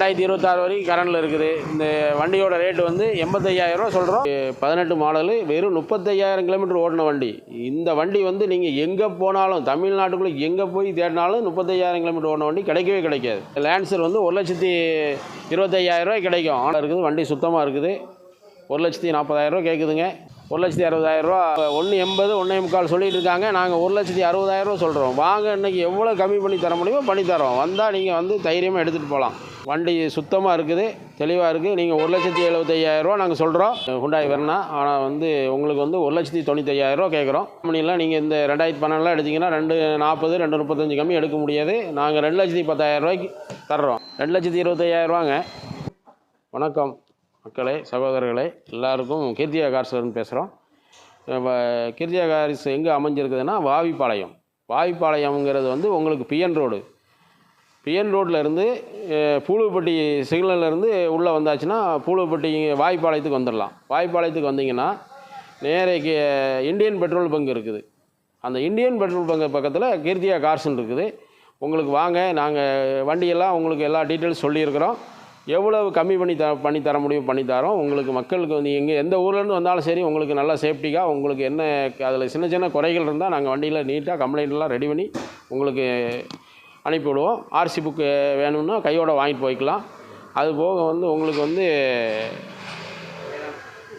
ரெண்டாயிரத்தி இருபத்தாறு வரைக்கும் கரண்டில் இருக்குது. இந்த வண்டியோட ரேட்டு வந்து எண்பத்தையாயிரம் ரூபா சொல்கிறோம் பதினெட்டு மாடலு வெறும் முப்பத்தையாயிரம் கிலோமீட்டர் ஓடின வண்டி. இந்த வண்டி வந்து நீங்கள் எங்கே போனாலும் தமிழ்நாட்டுக்குள்ளே எங்கே போய் தேடினாலும் முப்பத்தையாயிரம் கிலோமீட்டர் ஓடின வண்டி கிடைக்கவே கிடைக்காது. லேன்சர் வந்து ஒரு லட்சத்தி இருபத்தையாயிரம் ரூபாய் கிடைக்கும். ஆனால் இருக்குது வண்டி சுத்தமாக இருக்குது. ஒரு லட்சத்தி நாற்பதாயிரம் ரூபா கேட்குதுங்க ஒரு லட்சத்தி அறுபதாயிரம் ரூபா. ஒன்று எண்பது ஒன்றே முக்கால் சொல்லிட்டு இருக்காங்க. நாங்கள் ஒரு லட்சத்தி அறுபதாயிரம் ரூபா சொல்கிறோம் வாங்க இன்னைக்கு எவ்வளோ கம்மி பண்ணி தர முடியுமோ பண்ணி தரோம். வந்தால் நீங்கள் வந்து தைரியமாக எடுத்துகிட்டு போகலாம் வண்டி சுத்தமாக இருக்குது தெளிவாக இருக்குது. நீங்கள் ஒரு லட்சத்தி எழுபத்தையாயிரரூவா நாங்கள் சொல்கிறோம் ஹுண்டாய் வரனா ஆனால் வந்து உங்களுக்கு வந்து ஒரு லட்சத்தி தொண்ணூத்தையாயிரரூவா கேட்குறோம் கம்பெனிலாம் நீங்கள் இந்த ரெண்டாயிரத்தி பன்னெண்டுலாம் எடுத்தீங்கன்னா ரெண்டு நாற்பது ரெண்டு முப்பத்தஞ்சு கம்மி எடுக்க முடியாது. நாங்கள் ரெண்டு லட்சத்தி பத்தாயிரரூவாய்க்கு தர்றோம். ரெண்டு லட்சத்தி இருபத்தையாயிரரூவாங்க வணக்கம். மக்களே சகோதரர்களே எல்லாருக்கும் கீர்த்தியா கார்ஸ்லேருந்து பேசுகிறோம் கீர்த்தியா கார்ஸ் எங்கே அமைஞ்சிருக்குதுன்னா வாவிப்பாளையம். வாவிப்பாளையம்ங்கிறது வந்து உங்களுக்கு பிஎன் ரோடு. பிஎன் ரோட்லேருந்து பூலுப்பட்டி சிக்னல்லேருந்து உள்ளே வந்தாச்சுன்னா பூலுப்பட்டி வாய்ப்பாளையத்துக்கு வந்துடலாம். வாய்ப்பாளையத்துக்கு வந்தீங்கன்னா நேரே இந்தியன் பெட்ரோல் பங்க் இருக்குது. அந்த இந்தியன் பெட்ரோல் பங்கு பக்கத்தில் கீர்த்தியா கார்ஸ்ன்னு இருக்குது. உங்களுக்கு வாங்க நாங்கள் வண்டியெல்லாம் உங்களுக்கு எல்லா டீட்டெயில்ஸ் சொல்லியிருக்கிறோம். எவ்வளவு கம்மி பண்ணி த பண்ணி தர முடியும் பண்ணி தரோம். உங்களுக்கு மக்களுக்கு வந்து எங்கே எந்த ஊர்லேருந்து வந்தாலும் சரி உங்களுக்கு நல்லா சேஃப்டிக்காக உங்களுக்கு என்ன அதில் சின்ன சின்ன குறைகள் இருந்தால் நாங்கள் வண்டியில் நீட்டாக கம்ப்ளைண்ட்லாம் ரெடி பண்ணி உங்களுக்கு அனுப்பிவிடுவோம் ஆர்சி புக்கு வேணும்னா கையோடு வாங்கிட்டு போய்க்கலாம். அது போக வந்து உங்களுக்கு வந்து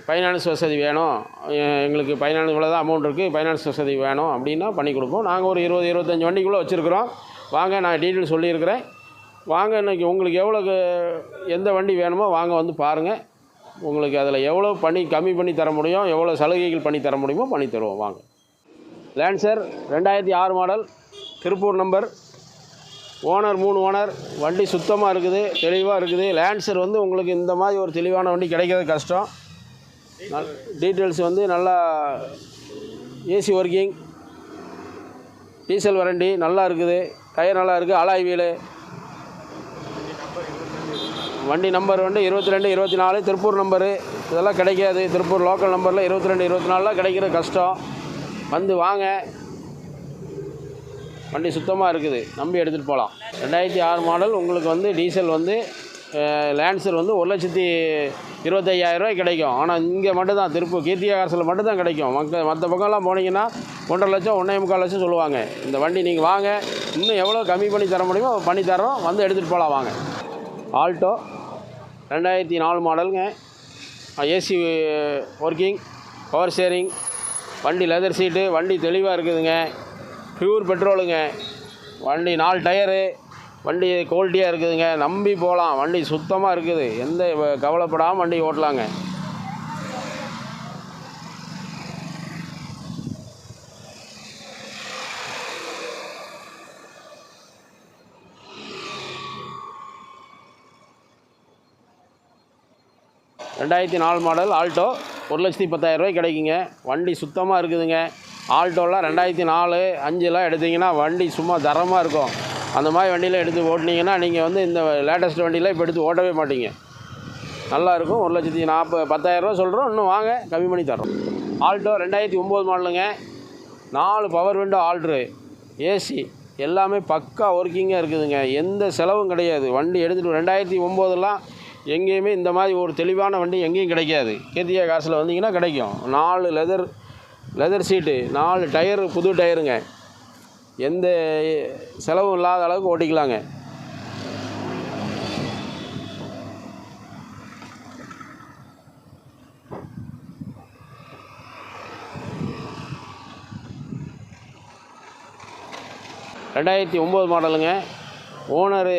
ஃபைனான்ஸ் வசதி வேணும். எங்களுக்கு ஃபைனான்ஸ் இவ்வளோ தான் அமௌண்ட் இருக்குது ஃபைனான்ஸ் வசதி வேணும் அப்படின்னா பண்ணி கொடுப்போம். நாங்கள் ஒரு இருபது இருபத்தஞ்சி வண்டிக்குள்ளே வச்சுருக்குறோம். வாங்க நான் டீட்டெயில் சொல்லியிருக்கிறேன். வாங்க இன்னைக்கு உங்களுக்கு எவ்வளோக்கு எந்த வண்டி வேணுமோ வாங்க வந்து பாருங்கள் உங்களுக்கு அதில் எவ்வளோ பண்ணி கம்மி பண்ணி தர முடியும் எவ்வளோ சலுகைகள் பண்ணி தர முடியுமோ பண்ணி தருவோம் வாங்க. லேன்சர் ரெண்டாயிரத்தி ஆறு மாடல் திருப்பூர் நம்பர் ஓனர் மூணு ஓனர் வண்டி சுத்தமாக இருக்குது தெளிவாக இருக்குது. லேன்சர் வந்து உங்களுக்கு இந்த மாதிரி ஒரு தெளிவான வண்டி கிடைக்கிறது கஷ்டம். டீட்டெயில்ஸ் வந்து நல்லா ஏசி ஒர்க்கிங் டீசல் வரண்டி நல்லா இருக்குது. டயர் நல்லா இருக்குது அலாய் வீலு வண்டி நம்பர் வந்து இருபத்தி ரெண்டு இருபத்தி நாலு திருப்பூர் நம்பரு இதெல்லாம் கிடைக்காது. திருப்பூர் லோக்கல் நம்பரில் இருபத்தி ரெண்டு இருபத்தி நாலுலாம் கிடைக்கிறது கஷ்டம். வந்து வாங்க. வண்டி சுத்தமாக இருக்குது. நம்பி எடுத்துகிட்டு போகலாம் ரெண்டாயிரத்தி ஆறு மாடல் உங்களுக்கு வந்து டீசல் வந்து லேன்சர் வந்து ஒரு லட்சத்தி இருபத்தையாயிரரூவாய் கிடைக்கும். ஆனால் இங்கே மட்டும்தான். திருப்பூர் கீர்த்திகாசில் மட்டும்தான் கிடைக்கும். மக்க மற்ற பக்கம்லாம் போனீங்கன்னா ஒன்றரை லட்சம் ஒன்றே முக்கால் லட்சம் சொல்லுவாங்க. இந்த வண்டி நீங்கள் வாங்க. இன்னும் எவ்வளோ கம்மி பண்ணி தர முடியுமோ பண்ணி தரோம் வந்து எடுத்துகிட்டு போகலாம் வாங்க. ஆல்டோ. ரெண்டாயிரத்தி நாலு மாடலுங்க. ஏசி ஒர்க்கிங் பவர் ஷேரிங் வண்டி லெதர் சீட்டு வண்டி தெளிவாக இருக்குதுங்க. பியூர் பெட்ரோலுங்க வண்டி நாலு டயரு வண்டி குவாலிட்டியாக இருக்குதுங்க. நம்பி போகலாம். வண்டி சுத்தமாக இருக்குது. எந்த கவலைப்படாமல் வண்டி ஓட்டலாங்க. ரெண்டாயிரத்தி நாலு மாடல் ஆல்டோ ஒரு லட்சத்தி பத்தாயிரம் கிடைக்குங்க. வண்டி சுத்தமாக இருக்குதுங்க. ஆல்டோலாம் ரெண்டாயிரத்தி நாலு அஞ்சுலாம் எடுத்தீங்கன்னா வண்டி சும்மா தரமாக இருக்கும். அந்த மாதிரி வண்டியில் எடுத்து ஓட்டினீங்கன்னா நீங்கள் வந்து இந்த லேட்டஸ்ட் வண்டியில் இப்போ எடுத்து ஓட்டவே மாட்டீங்க. நல்லாயிருக்கும் ஒரு லட்சத்தி நாற்பது பத்தாயிரரூவா சொல்கிறோம் இன்னும் வாங்க கம்மி பண்ணி தரோம் ஆல்டோ ரெண்டாயிரத்தி ஒம்பது மாடலுங்க நாலு பவர் விண்டோ ஆல்ட்ரு ஏசி எல்லாமே பக்கா ஒர்க்கிங்காக இருக்குதுங்க. எந்த செலவும் கிடையாது. வண்டி எடுத்துகிட்டு ரெண்டாயிரத்தி ஒம்போதெல்லாம் எங்கேயுமே இந்த மாதிரி ஒரு தெளிவான வண்டி எங்கேயும் கிடைக்காது. கேத்தியா காசில் வந்தீங்கன்னா கிடைக்கும். நாலு லெதர் லெதர் சீட்டு நாலு டயரு புது டயருங்க எந்த செலவும் இல்லாத அளவுக்கு ஓட்டிக்கலாங்க. ரெண்டாயிரத்தி ஒம்பது மாடலுங்க ஓனரு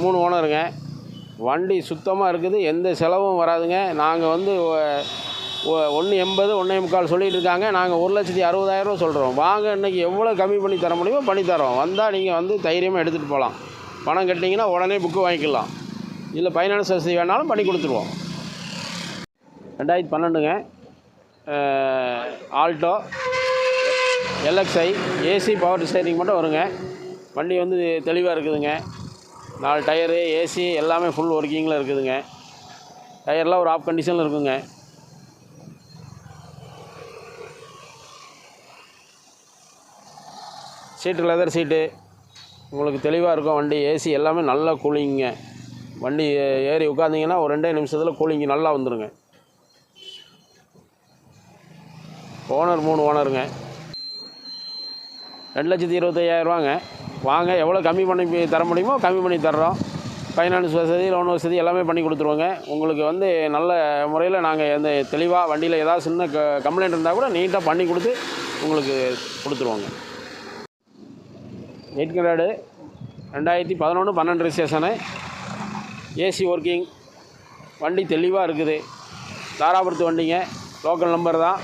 மூணு ஓனருங்க வண்டி சுத்தமாக இருக்குது எந்த செலவும் வராதுங்க. நாங்கள் வந்து ஒன்று எண்பது ஒன்றே முக்கால் சொல்லிகிட்டு இருக்காங்க. நாங்கள் ஒரு லட்சத்தி அறுபதாயிரம் சொல்கிறோம் வாங்க இன்றைக்கி எவ்வளோ கம்மி பண்ணி தர முடியுமோ பண்ணி தரோம். வந்தால் நீங்கள் வந்து தைரியமாக எடுத்துகிட்டு போகலாம் பணம் கட்டிங்கன்னா உடனே புக்கு வாங்கிக்கலாம். இல்லை ஃபைனான்ஸ் வசதி வேணாலும் பண்ணி கொடுத்துருவோம். ரெண்டாயிரத்தி பன்னெண்டுங்க. Alto LXI AC power steering மட்டும் வருங்க. வண்டி வந்து தெளிவாக இருக்குதுங்க. நாலு டயரு ஏசி எல்லாமே ஃபுல் ஒர்க்கிங்கில் இருக்குதுங்க. டயர்லாம் ஒரு ஆஃப் கண்டிஷனில் இருக்குங்க. Seat leather seat. உங்களுக்கு தெளிவாக இருக்கும் வண்டி. ஏசி எல்லாமே நல்லா கூலிங்க. வண்டி ஏறி உட்காந்திங்கன்னா ஒரு ரெண்டே நிமிஷத்தில் கூலிங் நல்லா வந்துடுங்க ஓனர் மூணு ஓனருங்க ரெண்டு லட்சத்தி இருபத்தையாயிரரூவாங்க வாங்க எவ்வளோ கம்மி பண்ணி தர முடியுமோ கம்மி பண்ணி தர்றோம். ஃபைனான்ஸ் வசதி லோன் வசதி எல்லாமே பண்ணி கொடுத்துருவோங்க. உங்களுக்கு வந்து நல்ல முறையில் நாங்கள் எந்த தெளிவாக வண்டியில் ஏதாவது சின்ன க கம்ப்ளைண்ட் இருந்தால் கூட நீட்டாக பண்ணி கொடுத்து உங்களுக்கு கொடுத்துருவோங்க. எயிட் கிராடு ரெண்டாயிரத்தி பதினொன்று பன்னெண்டு ரிசேஷனு ஏசி ஒர்க்கிங் வண்டி தெளிவாக இருக்குது. தாராபுரத்து வண்டிங்க. லோக்கல் நம்பர் தான்.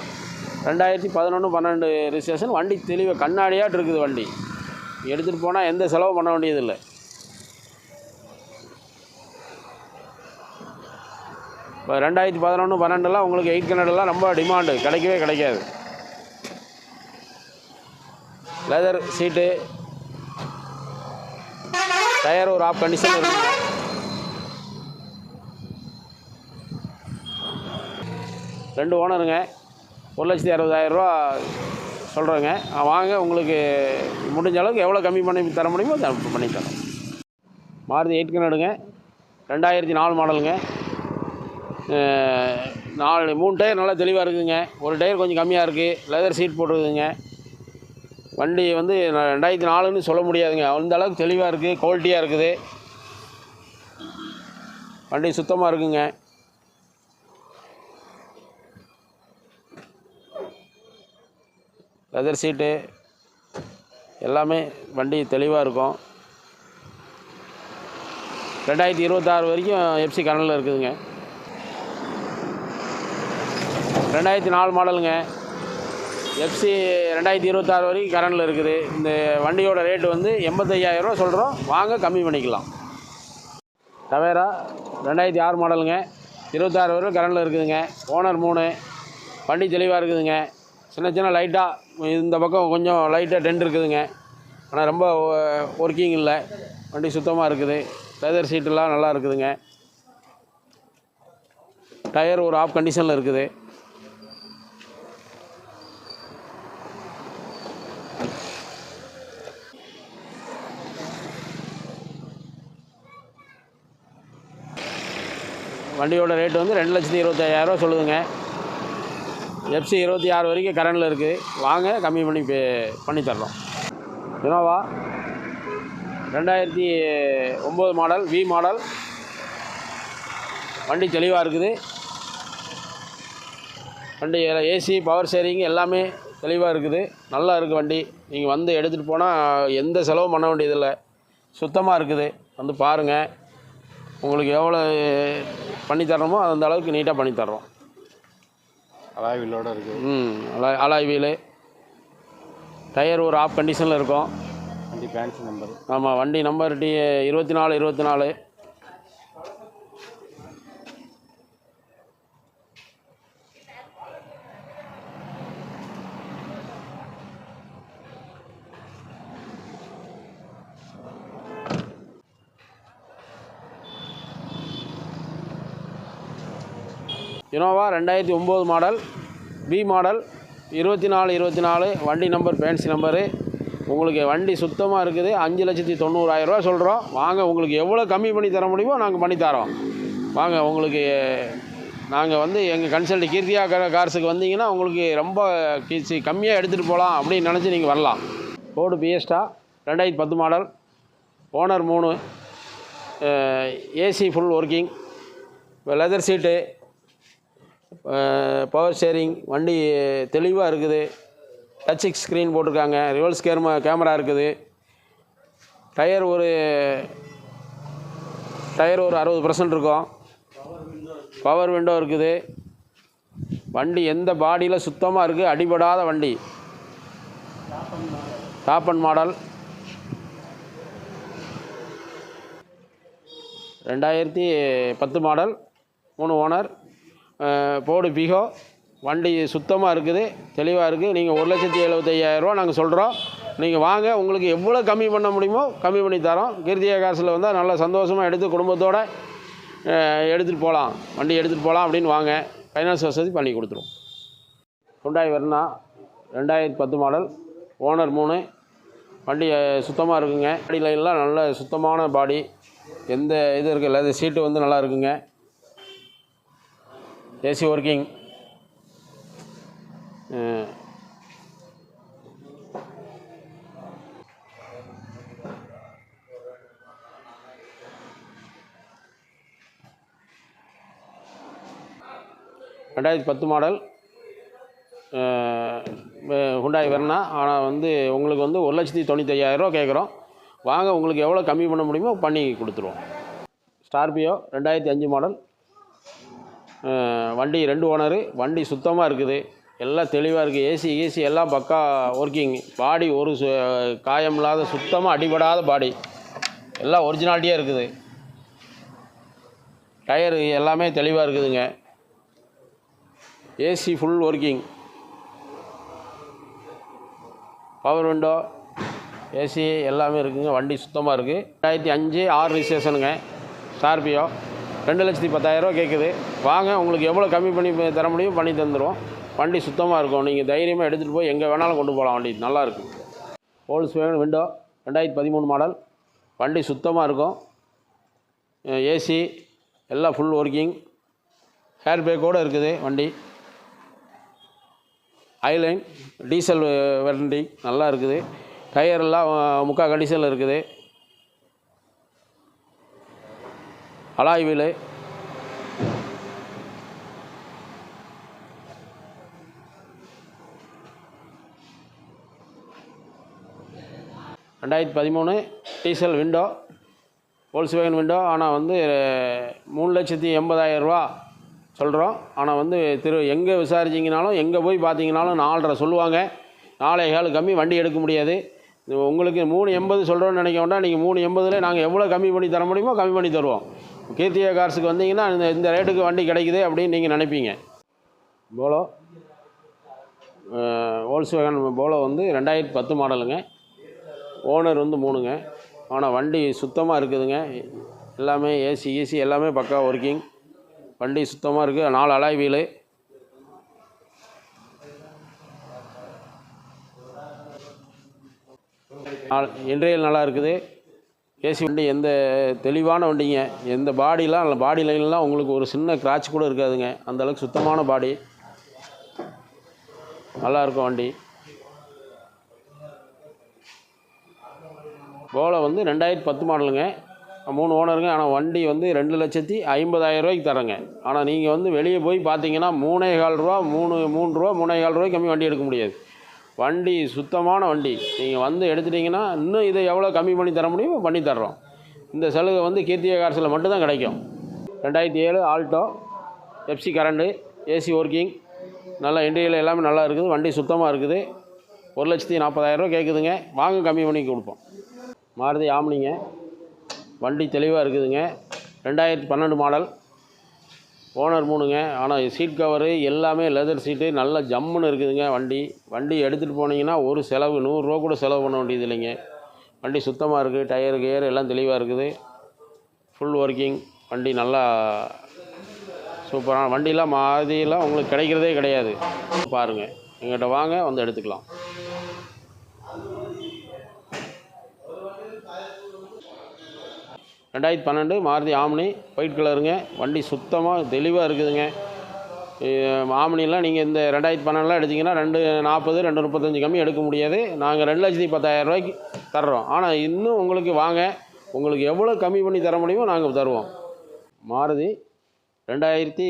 ரெண்டாயிரத்தி பதினொன்று பன்னெண்டு ரிஜிஸ்ட்ரேஷன் வண்டி தெளிவாக கண்ணாடியாட்டு இருக்குது வண்டி. எடுத்துகிட்டு போனால் எந்த செலவும் பண்ண வேண்டியதில்லை. இப்போ ரெண்டாயிரத்தி பதினொன்று பன்னெண்டுலாம் உங்களுக்கு எயிட் கனடெல்லாம் ரொம்ப டிமாண்டு கிடைக்கவே கிடைக்காது. லெதர் சீட்டு டயர் ஒரு ஆஃப் கண்டிஷன் இருக்குங்க ரெண்டு ஓனருங்க ஒரு லட்சத்தி அறுபதாயிரரூவா சொல்கிறேங்க வாங்க உங்களுக்கு முடிஞ்ச அளவுக்கு எவ்வளோ கம்மி பண்ணி தர முடியுமோ அதை பண்ணி தரோம். மாருதி எயிட் கனடுங்க ரெண்டாயிரத்தி நாலு மாடலுங்க. நாலு மூணு டயர் நல்லா தெளிவாக இருக்குதுங்க. ஒரு டயர் கொஞ்சம் கம்மியாக இருக்குது லெதர் சீட் போட்டிருக்குதுங்க. வண்டி வந்து ரெண்டாயிரத்தி நாலுன்னு சொல்ல முடியாதுங்க. அந்த அளவுக்கு தெளிவாக இருக்குது குவாலிட்டியாக இருக்குது. வண்டி சுத்தமாக இருக்குங்க. லெதர் சீட்டு எல்லாமே வண்டி தெளிவாக இருக்கும். ரெண்டாயிரத்தி இருபத்தாறு வரைக்கும் எஃப்சி கரண்டில் இருக்குதுங்க. ரெண்டாயிரத்தி நாலு மாடலுங்க. எஃப்சி ரெண்டாயிரத்தி இருபத்தாறு வரைக்கும் கரண்டில் இருக்குது. இந்த வண்டியோட ரேட்டு வந்து எண்பத்தையாயிரரூவா சொல்கிறோம் வாங்க கம்மி பண்ணிக்கலாம். டவேரா ரெண்டாயிரத்தி ஆறு மாடலுங்க. இருபத்தாறு வரை கரண்டில் இருக்குதுங்க. ஓனர் மூணு. வண்டி தெளிவாக இருக்குதுங்க. சின்ன சின்ன லைட்டாக இந்த பக்கம் கொஞ்சம் லைட்டாக டென்ட் இருக்குதுங்க. ஆனால் ரொம்ப ஒர்க்கிங் இல்லை. வண்டி சுத்தமாக இருக்குது. லெதர் சீட்டெல்லாம் நல்லா இருக்குதுங்க. டயர் ஒரு ஆஃப் கண்டிஷனில் இருக்குது. வண்டியோட ரேட்டு வந்து ரெண்டு லட்சத்தி இருபத்தையாயிரரூவா சொல்லுதுங்க. எஃப்சி இருபத்தி ஆறு வரைக்கும் கரண்டில் இருக்குது வாங்க கம்மி பண்ணி பே பண்ணி தர்றோம் இனோவா ரெண்டாயிரத்தி ஒம்பது மாடல் வி மாடல் வண்டி தெளிவாக இருக்குது. வண்டி ஏசி பவர் ஷேரிங் எல்லாமே தெளிவாக இருக்குது. நல்லா இருக்குது வண்டி. நீங்கள் வந்து எடுத்துகிட்டு போனால் எந்த செலவும் பண்ண வேண்டியதில்லை. சுத்தமாக இருக்குது. வந்து பாருங்கள் உங்களுக்கு எவ்வளோ பண்ணித்தரணுமோ அந்த அளவுக்கு நீட்டாக பண்ணித்தர்றோம் அலாய் வில்லோட இருக்குது ம் அலாய் அலாய் வீலு டயர் ஒரு ஆஃப் கண்டிஷனில் இருக்கும். வண்டி ஃபேன்சி நம்பர் ஆமாம் வண்டி நம்பர் டி இருபத்தி நாலு இருபத்தி நாலு. இனோவா ரெண்டாயிரத்தி ஒம்பது மாடல் பி மாடல் இருபத்தி நாலு இருபத்தி நாலு வண்டி நம்பர் ஃபேன்சி நம்பரு உங்களுக்கு வண்டி சுத்தமாக இருக்குது. அஞ்சு லட்சத்தி தொண்ணூறாயிரரூவா சொல்கிறோம் வாங்க உங்களுக்கு எவ்வளோ கம்மி பண்ணி தர முடியுமோ நாங்கள் பண்ணித்தரோம் வாங்க உங்களுக்கு நாங்கள் வந்து எங்கள் கன்சல்ட் கீர்த்தியா கார்ஸுக்கு வந்தீங்கன்னா உங்களுக்கு ரொம்ப கீச்சு கம்மியாக எடுத்துகிட்டு போகலாம் அப்படின்னு நினச்சி நீங்கள் வரலாம். போர்டு பிஎஸ்டா ரெண்டாயிரத்தி பத்து மாடல் ஓனர் மூணு. AC full working leather seat power steering வண்டி தெளிவாக இருக்குது. டச் ஸ்க்ரீன் போட்டிருக்காங்க. ரிவர்ஸ் கேமரா கேமரா இருக்குது. டயர் ஒரு டயர் ஒரு அறுபது பர்சன்ட் இருக்கும். பவர் விண்டோ இருக்குது. வண்டி எந்த பாடியில் சுத்தமாக இருக்குது அடிபடாத வண்டி. டாப்பன் மாடல் ரெண்டாயிரத்தி பத்து மாடல் மூணு ஓனர் போடு பிகோ. வண்டி சுத்தமாக இருக்குது தெளிவாக இருக்குது. நீங்கள் ஒரு லட்சத்தி எழுபத்தையாயிரரூவா நாங்கள் சொல்கிறோம் நீங்கள் வாங்க உங்களுக்கு எவ்வளோ கம்மி பண்ண முடியுமோ கம்மி பண்ணி தரோம். கீர்த்தியா காசில் வந்தால் நல்லா சந்தோஷமாக எடுத்து குடும்பத்தோடு எடுத்துகிட்டு போகலாம் வண்டி எடுத்துகிட்டு போகலாம் அப்படின்னு வாங்க. ஃபைனான்ஸ் வசதி பண்ணி கொடுத்துருவோம். ஹுண்டாய் வெர்னா ரெண்டாயிரத்தி பத்து மாடல் ஓனர் மூணு. வண்டி சுத்தமாக இருக்குங்க. பாடி லைன்லாம் நல்ல சுத்தமான பாடி எந்த இது இருக்குது இல்லை சீட்டு வந்து நல்லா இருக்குங்க. AC working. ரெண்டாயிரத்தி பத்து மாடல். Hyundai Verna. ஆனால் வந்து உங்களுக்கு வந்து ஒரு லட்சத்தி தொண்ணூத்தையாயிரரூவா கேட்குறோம் வாங்க உங்களுக்கு எவ்வளோ கம்மி பண்ண முடியுமோ பண்ணி கொடுத்துருவோம். ஸ்கார்பியோ ரெண்டாயிரத்தி அஞ்சு மாடல். வண்டி ரெண்டு ஓனரு வண்டி சுத்தமாக இருக்குது. எல்லாம் தெளிவாக இருக்குது ஏசி ஏசி எல்லாம் பக்கா ஒர்க்கிங் பாடி ஒரு சு காயம் இல்லாத சுத்தமாக அடிபடாத பாடி எல்லாம் ஒரிஜினாலிட்டியாக இருக்குது. டயரு எல்லாமே தெளிவாக இருக்குதுங்க. AC full working power window AC எல்லாமே இருக்குதுங்க வண்டி சுத்தமாக இருக்குது ரெண்டாயிரத்தி அஞ்சு ஆறு ரிஜிஸ்ட்ரேஷனுங்க ஸ்கார்பியோ ரெண்டு லட்சத்தி பத்தாயிரரூவா கேட்குது வாங்க உங்களுக்கு எவ்வளோ கம்மி பண்ணி தர முடியும் பண்ணி தந்துடுவோம் வண்டி சுத்தமாக இருக்கும். நீங்கள் தைரியமாக எடுத்துகிட்டு போய் எங்கே வேணாலும் கொண்டு போகலாம் வண்டி. நல்லா இருக்கும். ஹோல்ஸ் விண்டோ ரெண்டாயிரத்தி பதிமூணு மாடல் வண்டி சுத்தமாக இருக்கும். ஏசி எல்லாம் ஃபுல் ஒர்க்கிங் ஹேர் பேக்கோடு இருக்குது வண்டி. ஐலைன் டீசல் வண்டி நல்லா இருக்குது. டயர் எல்லாம் முக்கால் கண்டிஷனில் இருக்குது. அலாய் வீலு ரெண்டாயிரத்தி பதிமூணு டீசல் விண்டோ போல்ஸ்வேகன் விண்டோ. ஆனால் வந்து மூணு லட்சத்தி எண்பதாயிரம் ரூபா சொல்கிறோம் ஆனால் வந்து திரு எங்கே விசாரிச்சிங்கனாலும் எங்கே போய் பார்த்தீங்கனாலும் நாலரை சொல்லுவாங்க. நாலே கால் கம்மி வண்டி எடுக்க முடியாது. உங்களுக்கு மூணு எண்பது சொல்கிறோன்னு நினைக்க வேண்டாம். நீங்கள் மூணு எண்பதுலேயே நாங்கள் எவ்வளோ கம்மி பண்ணி தர முடியுமோ கம்மி பண்ணி தருவோம். கீர்த்தியா கார்ஸுக்கு வந்தீங்கன்னா இந்த இந்த ரேட்டுக்கு வண்டி கிடைக்குது அப்படின்னு நீங்கள் நினைப்பீங்க. போலோ வேகன் போலோ வந்து ரெண்டாயிரத்தி பத்து மாடலுங்க ஓனர் வந்து மூணுங்க. ஆனால் வண்டி சுத்தமாக இருக்குதுங்க. எல்லாமே ஏசி ஏசி எல்லாமே பக்கா ஒர்க்கிங் வண்டி சுத்தமாக இருக்குது நாலு அலாய் வீலு நாலு நல்லா இருக்குது. ஏசி வண்டி எந்த தெளிவான வண்டிங்க எந்த பாடிலாம் பாடி லைன்லாம் உங்களுக்கு ஒரு சின்ன கிராச் கூட இருக்காதுங்க. அந்த அளவுக்கு சுத்தமான பாடி. நல்லா இருக்கும் வண்டி. போல வந்து ரெண்டாயிரத்தி பத்து மாடலுங்க மூணு ஓனருங்க ஆனால் வண்டி வந்து ரெண்டு லட்சத்தி ஐம்பதாயிரம் ரூபாய்க்கு தரேங்க ஆனால் நீங்கள் வந்து வெளியே போய் பார்த்தீங்கன்னா மூணே கால் ரூபா மூணு மூணு ரூபா மூணே கால் ரூபாய்க்கு கம்மி வண்டி எடுக்க முடியாது. வண்டி சுத்தமான வண்டி. நீங்கள் வந்து எடுத்துட்டிங்கன்னா இன்னும் இதை எவ்வளோ கம்மி பண்ணி தர முடியுமோ பண்ணி தர்றோம். இந்த சலுகை வந்து கீர்த்திக கார்ஸில் மட்டும்தான் கிடைக்கும். ரெண்டாயிரத்தி ஏழு Alto FC current AC working நல்லா இன்டீரியல் எல்லாமே நல்லா இருக்குது. வண்டி சுத்தமாக இருக்குது. ஒரு லட்சத்தி நாற்பதாயிரரூவா கேட்குதுங்க வாங்க கம்மி பண்ணி கொடுப்போம். மாருதி ஆம்னிங்க. வண்டி தெளிவாக இருக்குதுங்க. ரெண்டாயிரத்தி பன்னெண்டு மாடல் ஓனர் மூணுங்க. ஆனால் சீட் கவரு எல்லாமே லெதர் சீட்டு நல்லா ஜம்முன்னு இருக்குதுங்க வண்டி. வண்டி எடுத்துகிட்டு போனீங்கன்னா ஒரு செலவு நூறுரூவா கூட செலவு பண்ண வேண்டியது இல்லைங்க. வண்டி சுத்தமாக இருக்குது டயரு கியர் எல்லாம் தெளிவாக இருக்குது. ஃபுல் ஒர்க்கிங் வண்டி நல்லா சூப்பரான வண்டிலாம் மாதிரிலாம் உங்களுக்கு கிடைக்கிறதே கிடையாது. பாருங்கள் எங்கிட்ட வாங்க வந்து எடுத்துக்கலாம். ரெண்டாயிரத்தி பன்னெண்டு மாருதி ஆம்னி ஒயிட் கலருங்க வண்டி சுத்தமாக தெளிவாக இருக்குதுங்க. ஆம்னிலாம் நீங்கள் இந்த ரெண்டாயிரத்தி பன்னெண்டுலாம் எடுத்தீங்கன்னா ரெண்டு நாற்பது ரெண்டு முப்பத்தஞ்சு கம்மி எடுக்க முடியாது. நாங்கள் ரெண்டு லட்சத்தி பத்தாயிரம் ரூபாய்க்கு தர்றோம். ஆனால் இன்னும் உங்களுக்கு வாங்க. உங்களுக்கு எவ்வளோ கம்மி பண்ணி தர முடியுமோ நாங்கள் தருவோம். மாருதி ரெண்டாயிரத்தி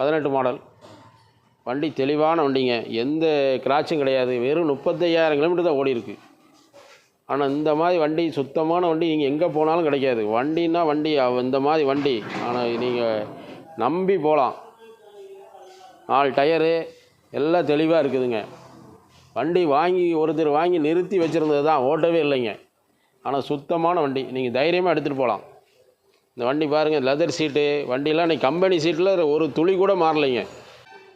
பதினெட்டு மாடல் வண்டி தெளிவான வண்டிங்க. எந்த கிராச்சும் கிடையாது. வெறும் முப்பத்தையாயிரம் கிலோமீட்டர் தான் ஓடி இருக்குது ஆனால் இந்த மாதிரி வண்டி சுத்தமான வண்டி நீங்கள் எங்கே போனாலும் கிடைக்காது. வண்டின்னா வண்டி அவ- இந்த மாதிரி வண்டி. ஆனால் நீங்கள் நம்பி போகலாம் நாலு டயரு எல்லாம் தெளிவாக இருக்குதுங்க. வண்டி வாங்கி ஒருத்தர் வாங்கி நிறுத்தி வச்சுருந்தது தான் ஓட்டவே இல்லைங்க. ஆனால் சுத்தமான வண்டி. நீங்கள் தைரியமாக எடுத்துகிட்டு போகலாம் இந்த வண்டி பாருங்கள் லெதர் சீட்டு வண்டிலாம் இன்றைக்கி கம்பெனி சீட்டில் ஒரு துளி கூட மாறலைங்க.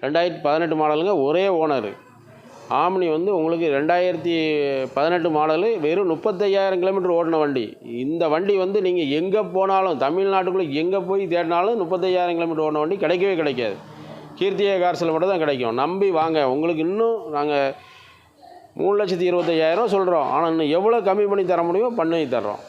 ரெண்டாயிரத்தி பதினெட்டு மாடலுங்க ஒரே ஓனர் ஆம்னி வந்து உங்களுக்கு ரெண்டாயிரத்தி பதினெட்டு மாடலு வெறும் முப்பத்தையாயிரம் கிலோமீட்டர் ஓடின வண்டி. இந்த வண்டி வந்து நீங்கள் எங்கே போனாலும் தமிழ்நாட்டுக்குள்ளே எங்கே போய் தேடினாலும் முப்பத்தையாயிரம் கிலோமீட்டர் ஓடின வண்டி கிடைக்கவே கிடைக்காது. கீர்த்திய கார்ஸில் மட்டும் தான் கிடைக்கும். நம்பி வாங்க. உங்களுக்கு இன்னும் நாங்கள் மூணு லட்சத்தி இருபத்தையாயிரம் சொல்கிறோம் ஆனால் இன்னும் எவ்வளோ கம்மி பண்ணி தர முடியுமோ பண்ணி தர்றோம்.